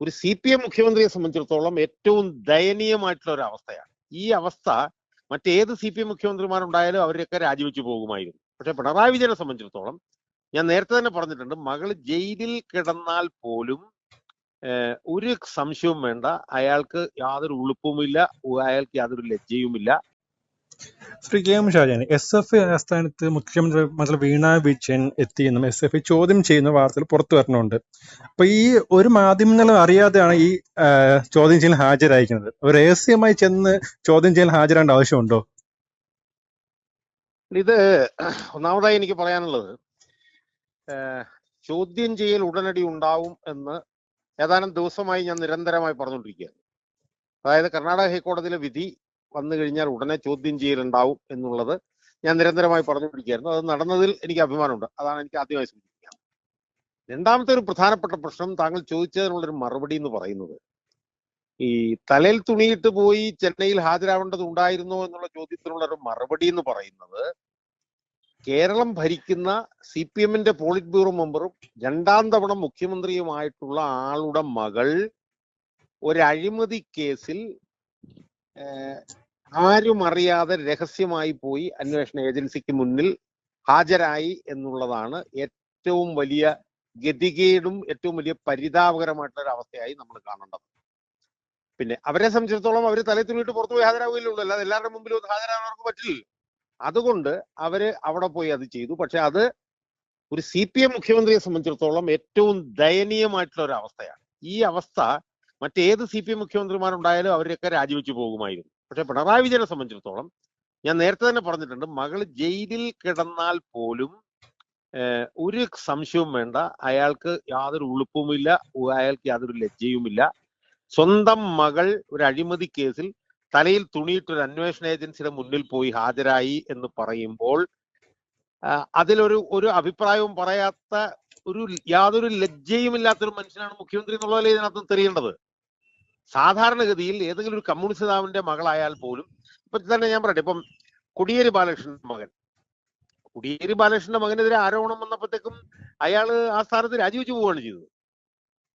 ഒരു C P M മുഖ്യമന്ത്രിയെ സംബന്ധിച്ചിടത്തോളം ഏറ്റവും ദയനീയമായിട്ടുള്ള ഒരു അവസ്ഥയാണ്. ഈ അവസ്ഥ മറ്റേത് സി പി എം മുഖ്യമന്ത്രിമാരുണ്ടായാലും അവരൊക്കെ രാജിവെച്ചു പോകുമായിരുന്നു. പക്ഷെ പിണറായി വിജയനെ സംബന്ധിച്ചിടത്തോളം ഞാൻ നേരത്തെ തന്നെ പറഞ്ഞിട്ടുണ്ട് മകൾ ജയിലിൽ കിടന്നാൽ പോലും ഒരു സംശയവും വേണ്ട. അയാൾക്ക് യാതൊരു ഉളുപ്പുമില്ല അയാൾക്ക് യാതൊരു ലജ്ജയുമില്ല. Shri K M Shajan S F I ആസ്ഥാനത്ത് മുഖ്യമന്ത്രി മന്ത്രി വീണ വിജയൻ എത്തിയെന്നും എസ് എഫ് ഐ ചോദ്യം ചെയ്യുന്ന വാർത്തകൾ പുറത്തു വരണുണ്ട്. അപ്പൊ ഈ ഒരു മാധ്യമങ്ങളും അറിയാതെയാണ് ഈ ചോദ്യം ചെയ്യൽ ഹാജരായിരിക്കുന്നത്. രഹസ്യമായി ചെന്ന് ചോദ്യം ചെയ്യൽ ഹാജരാകേണ്ട ആവശ്യമുണ്ടോ? ഇത് ഒന്നാമതായി എനിക്ക് പറയാനുള്ളത് ചോദ്യം ചെയ്യൽ ഉടനടി ഉണ്ടാവും എന്ന് ഏതാനും ദിവസമായി ഞാൻ നിരന്തരമായി പറഞ്ഞുകൊണ്ടിരിക്കുകയാണ്. അതായത് കർണാടക ഹൈക്കോടതിയിലെ വിധി വന്നു കഴിഞ്ഞാൽ ഉടനെ ചോദ്യം ചെയ്യലുണ്ടാവും എന്നുള്ളത് ഞാൻ നിരന്തരമായി പറഞ്ഞുകൊണ്ടിരിക്കുകയായിരുന്നു. അത് നടന്നതിൽ എനിക്ക് അഭിമാനമുണ്ട്. അതാണ് എനിക്ക് ആദ്യമായി സൂചിപ്പിക്കാം രണ്ടാമത്തെ ഒരു പ്രധാനപ്പെട്ട പ്രശ്നം താങ്കൾ ചോദിച്ചതിനുള്ളൊരു മറുപടി എന്ന് പറയുന്നത്. ഈ തലയിൽ തുണിയിട്ട് പോയി ചെന്നൈയിൽ ഹാജരാവേണ്ടത് ഉണ്ടായിരുന്നോ എന്നുള്ള ചോദ്യത്തിനുള്ള ഒരു മറുപടി എന്ന് പറയുന്നത് കേരളം ഭരിക്കുന്ന സി പി എമ്മിന്റെ പോളിറ്റ് ബ്യൂറോ മെമ്പറും രണ്ടാം തവണ മുഖ്യമന്ത്രിയുമായിട്ടുള്ള ആളുടെ മകൾ ഒരു അഴിമതി കേസിൽ ആരും അറിയാതെ രഹസ്യമായി പോയി അന്വേഷണ ഏജൻസിക്ക് മുന്നിൽ ഹാജരായി എന്നുള്ളതാണ് ഏറ്റവും വലിയ ഗതികേടും ഏറ്റവും വലിയ പരിതാപകരമായിട്ടുള്ള ഒരു അവസ്ഥയായി നമ്മൾ കാണേണ്ടത്. പിന്നെ അവരെ സംബന്ധിച്ചിടത്തോളം അവർ തലത്തുനിന്നിട്ട് പുറത്തു പോയി ഹാജരാകുകയുള്ളൂ അല്ലാതെ എല്ലാവരുടെ മുമ്പിലും അത് ഹാജരാകാൻ അവർക്ക് പറ്റില്ല അതുകൊണ്ട് അവർ അവിടെ പോയി അത് ചെയ്തു. പക്ഷെ അത് ഒരു സി പി എം മുഖ്യമന്ത്രിയെ സംബന്ധിച്ചിടത്തോളം ഏറ്റവും ദയനീയമായിട്ടുള്ള ഒരു അവസ്ഥയാണ്. ഈ അവസ്ഥ മറ്റേത് സി പി എം മുഖ്യമന്ത്രിമാരുണ്ടായാലും അവരൊക്കെ രാജിവെച്ച് പോകുമായിരുന്നു. പക്ഷെ പിണറായി വിജയനെ സംബന്ധിച്ചിടത്തോളം ഞാൻ നേരത്തെ തന്നെ പറഞ്ഞിട്ടുണ്ട് മകൾ ജയിലിൽ കിടന്നാൽ പോലും ഒരു സംശയവും വേണ്ട. അയാൾക്ക് യാതൊരു ഉളുപ്പുമില്ല അയാൾക്ക് യാതൊരു ലജ്ജയുമില്ല. സ്വന്തം മകൾ ഒരു അഴിമതി കേസിൽ തലയിൽ തുണിയിട്ട് ഒരു അന്വേഷണ ഏജൻസിയുടെ മുന്നിൽ പോയി ഹാജരായി എന്ന് പറയുമ്പോൾ അതിലൊരു ഒരു അഭിപ്രായവും പറയാത്ത ഒരു യാതൊരു ലജ്ജയും ഇല്ലാത്തൊരു മനുഷ്യനാണ് മുഖ്യമന്ത്രി എന്നുള്ളതല്ലേ ഇതിനകത്ത് തെളിയേണ്ടത്? സാധാരണഗതിയിൽ ഏതെങ്കിലും ഒരു കമ്മ്യൂണിസ്റ്റ് നേതാവിന്റെ മകളായാൽ പോലും ഇപ്പൊ തന്നെ ഞാൻ പറയട്ടെ ഇപ്പം കൊടിയേരി ബാലകൃഷ്ണന്റെ മകൻ. കൊടിയേരി ബാലകൃഷ്ണന്റെ മകനെതിരെ ആരോപണം വന്നപ്പോഴത്തേക്കും അയാൾ ആ സ്ഥാനത്ത് രാജിവെച്ച് പോവുകയാണ് ചെയ്തത്.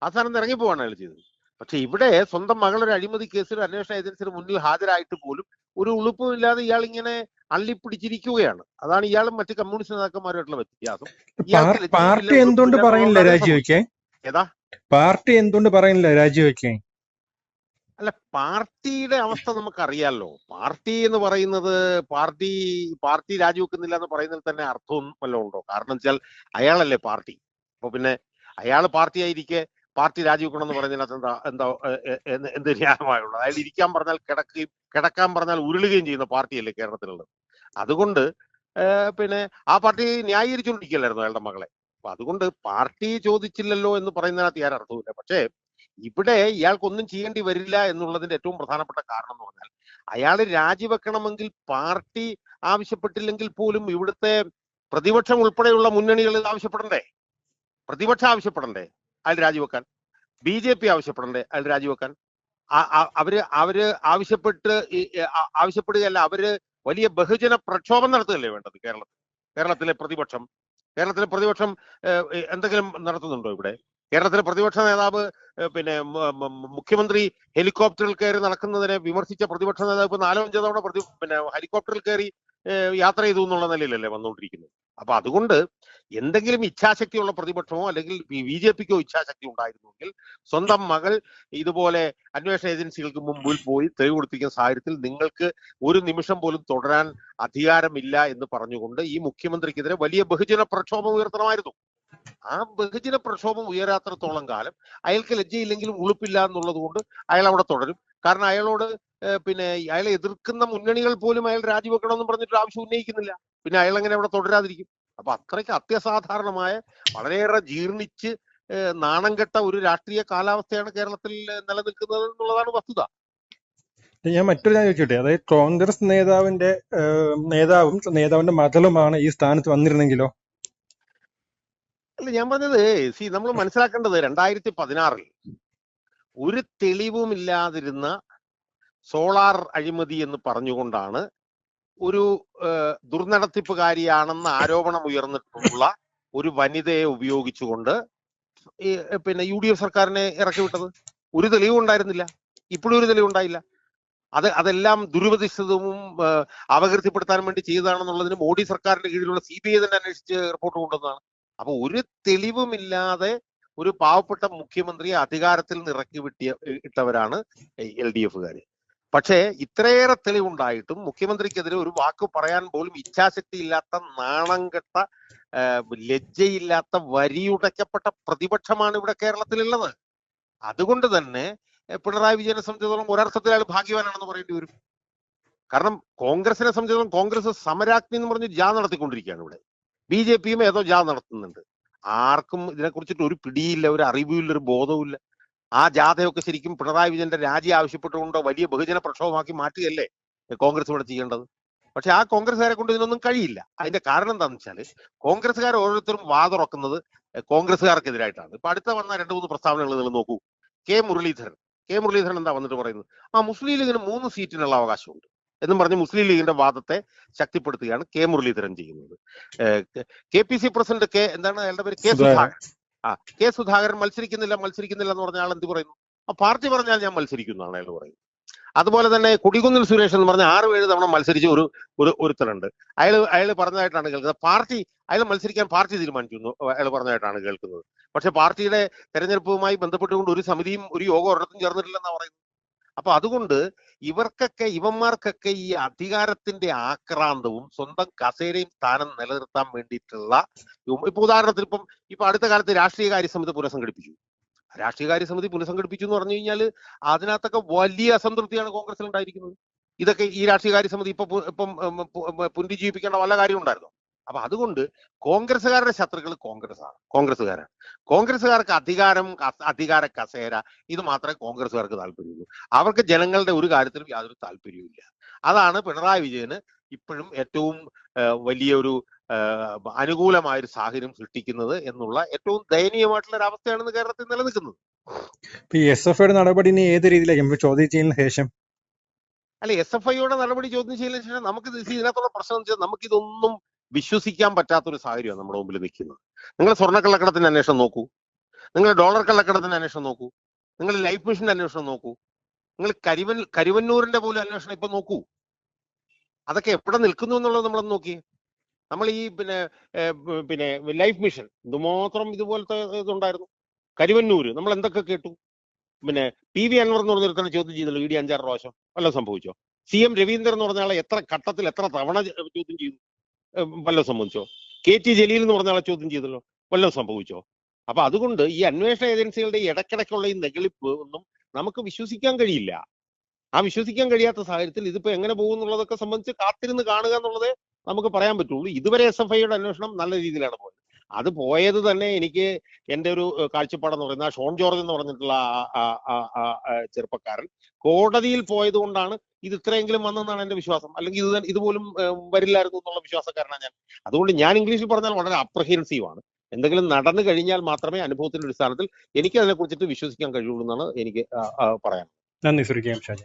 ആ സ്ഥാനത്ത് ഇറങ്ങി പോവാണ് അയാൾ ചെയ്തത്. പക്ഷെ ഇവിടെ സ്വന്തം മകൾ ഒരു അഴിമതി കേസിൽ അന്വേഷണ ഏജൻസിയുടെ മുന്നിൽ ഹാജരായിട്ട് പോലും ഒരു ഉളുപ്പും ഇല്ലാതെ ഇയാൾ ഇങ്ങനെ അള്ളിപ്പിടിച്ചിരിക്കുകയാണ്. അതാണ് ഇയാളും മറ്റ് കമ്മ്യൂണിസ്റ്റ് നേതാക്കന്മാരുമായിട്ടുള്ള വ്യത്യാസം. പാർട്ടി എന്തുകൊണ്ട് പറയുന്നില്ല രാജിവെക്കേ ഏതാ? പാർട്ടി എന്തുകൊണ്ട് പറയുന്നില്ല രാജിവെക്കാൻ? അല്ല പാർട്ടിയുടെ അവസ്ഥ നമുക്കറിയാലോ. പാർട്ടി എന്ന് പറയുന്നത് പാർട്ടി പാർട്ടി രാജിവെക്കുന്നില്ല എന്ന് പറയുന്നതിൽ തന്നെ അർത്ഥവും വല്ലതും ഉണ്ടോ? കാരണം വെച്ചാൽ അയാളല്ലേ പാർട്ടി. അപ്പൊ പിന്നെ അയാൾ പാർട്ടി ആയിരിക്കെ പാർട്ടി രാജിവെക്കണം എന്ന് പറയുന്നതിനകത്ത് എന്താ എന്താ എന്ത് ന്യായമായുള്ളത് അയാൾ ഇരിക്കാൻ പറഞ്ഞാൽ കിടക്കുകയും കിടക്കാൻ പറഞ്ഞാൽ ഉരുളുകയും ചെയ്യുന്ന പാർട്ടിയല്ലേ കേരളത്തിലുള്ളത്. അതുകൊണ്ട് പിന്നെ ആ പാർട്ടി ന്യായീകരിച്ചുകൊണ്ടിരിക്കുകയല്ലായിരുന്നു അയാളുടെ മകളെ. അപ്പൊ അതുകൊണ്ട് പാർട്ടി ചോദിച്ചില്ലല്ലോ എന്ന് പറയുന്നതിനകത്ത് യാതൊരു അർത്ഥവുമില്ല പക്ഷേ ഇവിടെ ഇയാൾക്കൊന്നും ചെയ്യേണ്ടി വരില്ല എന്നുള്ളതിന്റെ ഏറ്റവും പ്രധാനപ്പെട്ട കാരണം എന്ന് പറഞ്ഞാൽ അയാൾ രാജിവെക്കണമെങ്കിൽ പാർട്ടി ആവശ്യപ്പെട്ടില്ലെങ്കിൽ പോലും ഇവിടുത്തെ പ്രതിപക്ഷം ഉൾപ്പെടെയുള്ള മുന്നണികൾ ഇത് ആവശ്യപ്പെടണ്ടേ? പ്രതിപക്ഷം ആവശ്യപ്പെടണ്ടേ അയാൾ രാജിവെക്കാൻ? ബി ജെ പി ആവശ്യപ്പെടണ്ടേ അയാൾ രാജിവെക്കാൻ? അവർ അവർ ആവശ്യപ്പെട്ട് ആവശ്യപ്പെടുകയല്ല അവർ വലിയ ബഹുജന പ്രക്ഷോഭം നടത്തുകയല്ലേ വേണ്ടത് കേരളത്തിൽ? കേരളത്തിലെ പ്രതിപക്ഷം കേരളത്തിലെ പ്രതിപക്ഷം എന്തെങ്കിലും നടത്തുന്നുണ്ടോ ഇവിടെ? കേരളത്തിലെ പ്രതിപക്ഷ നേതാവ് പിന്നെ മുഖ്യമന്ത്രി ഹെലികോപ്റ്ററിൽ കയറി നടക്കുന്നതിനെ വിമർശിച്ച പ്രതിപക്ഷ നേതാവ് ഇപ്പൊ നാലോ അഞ്ചോ തവണ പ്രതി പിന്നെ ഹെലികോപ്റ്ററിൽ കയറി യാത്ര ചെയ്തു എന്നുള്ള നിലയിലല്ലേ വന്നുകൊണ്ടിരിക്കുന്നത് അപ്പൊ അതുകൊണ്ട് എന്തെങ്കിലും ഇച്ഛാശക്തിയുള്ള പ്രതിപക്ഷമോ അല്ലെങ്കിൽ ബി ജെ പിക്കോ ഇച്ഛാശക്തി ഉണ്ടായിരുന്നുവെങ്കിൽ സ്വന്തം മകൾ ഇതുപോലെ അന്വേഷണ ഏജൻസികൾക്ക് മുമ്പിൽ പോയി തെളിവ് കൊടുത്തിരിക്കുന്ന സാഹചര്യത്തിൽ നിങ്ങൾക്ക് ഒരു നിമിഷം പോലും തുടരാൻ അധികാരമില്ല എന്ന് പറഞ്ഞുകൊണ്ട് ഈ മുഖ്യമന്ത്രിക്കെതിരെ വലിയ ബഹുജന പ്രക്ഷോഭം ഉയർത്തണമായിരുന്നു. ആ ബഹുജന പ്രക്ഷോഭം ഉയരാത്രത്തോളം കാലം അയാൾക്ക് ലജ്ജയില്ലെങ്കിലും ഉളുപ്പില്ല എന്നുള്ളത് കൊണ്ട് അയാൾ അവിടെ തുടരും. കാരണം അയാളോട് പിന്നെ അയാളെ എതിർക്കുന്ന മുന്നണികൾ പോലും അയാൾ രാജിവെക്കണമെന്ന് പറഞ്ഞിട്ട് ആവശ്യം ഉന്നയിക്കുന്നില്ല. പിന്നെ അയാൾ എങ്ങനെ അവിടെ തുടരാതിരിക്കും. അപ്പൊ അത്രയ്ക്ക് അത്യസാധാരണമായ വളരെയേറെ ജീർണിച്ച് നാണം കെട്ട ഒരു രാഷ്ട്രീയ കാലാവസ്ഥയാണ് കേരളത്തിൽ നിലനിൽക്കുന്നത് എന്നുള്ളതാണ് വസ്തുത. ഞാൻ മറ്റൊരു ഞാൻ ചോദിച്ചോട്ടെ? അതായത് കോൺഗ്രസ് നേതാവിന്റെ നേതാവും നേതാവിന്റെ മകളുമാണ് ഈ സ്ഥാനത്ത് വന്നിരുന്നെങ്കിലോ? അല്ല ഞാൻ പറഞ്ഞത് സി നമ്മൾ മനസ്സിലാക്കേണ്ടത് രണ്ടായിരത്തി പതിനാറിൽ ഒരു തെളിവുമില്ലാതിരുന്ന സോളാർ അഴിമതി എന്ന് പറഞ്ഞുകൊണ്ടാണ് ഒരു ദുർനടത്തിപ്പുകാരിയാണെന്ന ആരോപണം ഉയർന്നിട്ടുള്ള ഒരു വനിതയെ ഉപയോഗിച്ചുകൊണ്ട് പിന്നെ യു ഡി എഫ് സർക്കാരിനെ ഇറക്കി വിട്ടത്. ഒരു തെളിവും ഉണ്ടായിരുന്നില്ല. ഇപ്പോഴും ഒരു തെളിവ് ഉണ്ടായില്ല. അത് അതെല്ലാം ദുരുപതിഷ്ഠിതവും അപകീർത്തിപ്പെടുത്താൻ വേണ്ടി ചെയ്തതാണെന്നുള്ളതിന് മോഡി സർക്കാരിന്റെ കീഴിലുള്ള സി ബി ഐ തന്നെ അന്വേഷിച്ച് റിപ്പോർട്ട് കൊണ്ടുവന്നതാണ്. അപ്പൊ ഒരു തെളിവുമില്ലാതെ ഒരു പാവപ്പെട്ട മുഖ്യമന്ത്രിയെ അധികാരത്തിൽ നിന്ന് ഇറക്കി വിട്ടിയ ഇട്ടവരാണ് എൽ ഡി എഫുകാർ പക്ഷേ ഇത്രയേറെ തെളിവുണ്ടായിട്ടും മുഖ്യമന്ത്രിക്കെതിരെ ഒരു വാക്ക് പറയാൻ പോലും ഇച്ഛാശക്തി ഇല്ലാത്ത നാണം കെട്ട ആ, ലജ്ജയില്ലാത്ത വരിയുടയ്ക്കപ്പെട്ട പ്രതിപക്ഷമാണ് ഇവിടെ കേരളത്തിലുള്ളത്. അതുകൊണ്ട് തന്നെ പിണറായി വിജയനെ സംബന്ധിച്ചിടത്തോളം ഒരർത്ഥത്തിൽ അയാൾ ഭാഗ്യവാനാണെന്ന് പറയേണ്ടി വരും. കാരണം കോൺഗ്രസിനെ സംബന്ധിച്ചിടത്തോളം കോൺഗ്രസ് സമരാഗ്നി എന്ന് പറഞ്ഞ് ജാ നടത്തിക്കൊണ്ടിരിക്കുകയാണ് ഇവിടെ. ബി ജെ പിയും ഏതോ ജാഥ നടത്തുന്നുണ്ട്. ആർക്കും ഇതിനെ കുറിച്ചിട്ട് ഒരു പിടിയില്ല ഒരു അറിവുമില്ല ഒരു ബോധവുമില്ല. ആ ജാഥയൊക്കെ ശരിക്കും പിണറായി വിജയന്റെ രാജി ആവശ്യപ്പെട്ടുകൊണ്ട് വലിയ ബഹുജന പ്രക്ഷോഭമാക്കി മാറ്റുകയല്ലേ കോൺഗ്രസ് ഇവിടെ ചെയ്യേണ്ടത്? പക്ഷെ ആ കോൺഗ്രസ്സുകാരെ കൊണ്ട് ഇതിനൊന്നും കഴിയില്ല. അതിന്റെ കാരണം എന്താണെന്ന് വെച്ചാൽ കോൺഗ്രസ്സുകാർ ഓരോരുത്തരും വാതുറക്കുന്നത് കോൺഗ്രസ്സുകാർക്കെതിരായിട്ടാണ്. ഇപ്പൊ അടുത്ത വന്ന രണ്ട് മൂന്ന് പ്രസ്താവനകൾ നിങ്ങൾ നോക്കൂ. കെ മുരളീധരൻ. കെ മുരളീധരൻ എന്താ വന്നിട്ട് പറയുന്നത്? ആ മുസ്ലിം ലീഗിന് മൂന്ന് സീറ്റിനുള്ള അവകാശമുണ്ട്. എന്നും പറഞ്ഞ് മുസ്ലിം ലീഗിന്റെ വാദത്തെ ശക്തിപ്പെടുത്തുകയാണ് കെ മുരളീധരൻ ചെയ്യുന്നത്. K P C president K എന്താണ് അയാളുടെ പേര്? കെ സുധാകരൻ. ആ കെ സുധാകരൻ മത്സരിക്കുന്നില്ല മത്സരിക്കുന്നില്ല എന്ന് പറഞ്ഞ ആൾ എന്ത് പറയുന്നു? ആ പാർട്ടി പറഞ്ഞാൽ ഞാൻ മത്സരിക്കുന്നതാണ് അയാൾ പറയുന്നത്. അതുപോലെ തന്നെ കൊടികുന്നിൽ സുരേഷ് എന്ന് പറഞ്ഞ ആറ് ഏഴ് തവണ മത്സരിച്ച ഒരു ഒരു ഒരുത്തരുണ്ട് അയാൾ അയാൾ പറഞ്ഞതായിട്ടാണ് കേൾക്കുന്നത്. പാർട്ടി അയാൾ മത്സരിക്കാൻ പാർട്ടി തീരുമാനിച്ചു അയാൾ പറഞ്ഞതായിട്ടാണ് കേൾക്കുന്നത്. പക്ഷെ പാർട്ടിയുടെ തെരഞ്ഞെടുപ്പുമായി ബന്ധപ്പെട്ടുകൊണ്ട് ഒരു സമിതിയും ഒരു യോഗം ഒരിടത്തും ചേർന്നിട്ടില്ലെന്നാണ് പറയുന്നത്. അപ്പൊ അതുകൊണ്ട് ഇവർക്കൊക്കെ ഇവന്മാർക്കൊക്കെ ഈ അധികാരത്തിന്റെ ആക്രാന്തവും സ്വന്തം കസേരയും സ്ഥാനം നിലനിർത്താൻ വേണ്ടിയിട്ടുള്ള ഇപ്പൊ ഉദാഹരണത്തിന് ഇപ്പം ഇപ്പൊ അടുത്ത കാലത്ത് രാഷ്ട്രീയകാര്യ സമിതി പുനഃസംഘടിപ്പിച്ചു. രാഷ്ട്രീയകാര്യ സമിതി പുനഃസംഘടിപ്പിച്ചു എന്ന് പറഞ്ഞു കഴിഞ്ഞാൽ അതിനകത്തൊക്കെ വലിയ അസംതൃപ്തിയാണ് കോൺഗ്രസിൽ ഉണ്ടായിരിക്കുന്നത് ഇതൊക്കെ ഈ രാഷ്ട്രീയകാര്യ സമിതി ഇപ്പൊ ഇപ്പം പുനരുജ്ജീവിപ്പിക്കേണ്ട വല്ല കാര്യം ഉണ്ടായിരുന്നോ? അപ്പൊ അതുകൊണ്ട് കോൺഗ്രസ്സുകാരുടെ ശത്രുക്കൾ കോൺഗ്രസ് ആണ് കോൺഗ്രസ്സുകാരാണ്. കോൺഗ്രസ്സുകാർക്ക് അധികാരം അധികാര കസേര ഇത് മാത്രമേ കോൺഗ്രസ്സുകാർക്ക് താല്പര്യമുള്ളൂ. അവർക്ക് ജനങ്ങളുടെ ഒരു കാര്യത്തിലും യാതൊരു താല്പര്യവുമില്ല. അതാണ് പിണറായി വിജയന് ഇപ്പോഴും ഏറ്റവും വലിയൊരു അനുകൂലമായ ഒരു സാഹചര്യം സൃഷ്ടിക്കുന്നത് എന്നുള്ള ഏറ്റവും ദയനീയമായിട്ടുള്ള ഒരു അവസ്ഥയാണ് ഇന്ന് കേരളത്തിൽ നിലനിൽക്കുന്നത്. എസ് എഫ് ഐയുടെ നടപടി ഏത് രീതിയിലായിരിക്കും? ഇപ്പൊ ചോദ്യം ചെയ്യുന്ന ശേഷം? അല്ല എസ് എഫ് ഐയുടെ നടപടി ചോദ്യം ചെയ്തതിനു ശേഷം നമുക്ക് ഇത് ഇതിനകത്തുള്ള പ്രശ്നം വെച്ചാൽ നമുക്കിതൊന്നും വിശ്വസിക്കാൻ പറ്റാത്തൊരു സാഹചര്യമാണ് നമ്മുടെ മുമ്പിൽ നിൽക്കുന്നത്. നിങ്ങൾ സ്വർണക്കള്ളക്കടത്തിന്റെ അന്വേഷണം നോക്കൂ. നിങ്ങൾ ഡോളർ കള്ളക്കടത്തിന്റെ അന്വേഷണം നോക്കൂ. നിങ്ങൾ ലൈഫ് മിഷന്റെ അന്വേഷണം നോക്കൂ. നിങ്ങൾ കരിവൻ കരിവന്നൂരിന്റെ പോലും അന്വേഷണം ഇപ്പൊ നോക്കൂ. അതൊക്കെ എവിടെ നിൽക്കുന്നു എന്നുള്ളത് നമ്മളൊന്ന് നോക്കി നമ്മൾ ഈ പിന്നെ പിന്നെ ലൈഫ് മിഷൻ ഇതുമാത്രം ഇതുപോലത്തെ ഇതുണ്ടായിരുന്നു. കരുവന്നൂര് നമ്മൾ എന്തൊക്കെ കേട്ടു? പിന്നെ പി വി അൻവർ എന്ന് പറഞ്ഞൊരുത്തനെ ചോദ്യം ചെയ്തല്ലോ ഇ ഡി അഞ്ചാറ് പ്രാവശ്യം. വല്ലതും സംഭവിച്ചോ? സി എം രവീന്ദ്രൻ എന്ന് പറഞ്ഞ ആളെ എത്ര ഘട്ടത്തിൽ എത്ര തവണ ചോദ്യം ചെയ്തു? വല്ലതും സംബന്ധിച്ചോ കെ ടി ജലീൽ എന്ന് പറഞ്ഞ ആളെ ചോദ്യം ചെയ്തല്ലോ. വല്ലതും സംഭവിച്ചോ? അപ്പൊ അതുകൊണ്ട് ഈ അന്വേഷണ ഏജൻസികളുടെ ഇടക്കിടക്കുള്ള ഈ നെഗളിപ്പ് ഒന്നും നമുക്ക് വിശ്വസിക്കാൻ കഴിയില്ല. ആ വിശ്വസിക്കാൻ കഴിയാത്ത സാഹചര്യത്തിൽ ഇതിപ്പോ എങ്ങനെ പോകും എന്നുള്ളതൊക്കെ സംബന്ധിച്ച് കാത്തിരുന്ന് കാണുക എന്നുള്ളതേ നമുക്ക് പറയാൻ പറ്റുള്ളൂ. ഇതുവരെ എസ് എഫ് ഐയുടെ അന്വേഷണം നല്ല രീതിയിലാണ് പോയത്. അത് പോയത് തന്നെ എനിക്ക് എന്റെ ഒരു കാഴ്ചപ്പാടെന്ന് പറയുന്നത് ആ ഷോൺ ജോർജ് എന്ന് പറഞ്ഞിട്ടുള്ള ചെറുപ്പക്കാരൻ കോടതിയിൽ പോയത് കൊണ്ടാണ് ഇത് ഇത്രയെങ്കിലും വന്നെന്നാണ് എന്റെ വിശ്വാസം. അല്ലെങ്കിൽ ഇത് ഇതുപോലും വരില്ലായിരുന്നു എന്നുള്ള വിശ്വാസക്കാരനാണ് ഞാൻ. അതുകൊണ്ട് ഞാൻ ഇംഗ്ലീഷിൽ പറഞ്ഞാൽ വളരെ അപ്രഹേൻസീവ് ആണ്. എന്തെങ്കിലും നടന്നു കഴിഞ്ഞാൽ മാത്രമേ അനുഭവത്തിന്റെ അടിസ്ഥാനത്തിൽ എനിക്ക് അതിനെ കുറിച്ചിട്ട് വിശ്വസിക്കാൻ കഴിയുള്ളൂ എന്നാണ് എനിക്ക് പറയാൻ നന്ദി ഷാജി.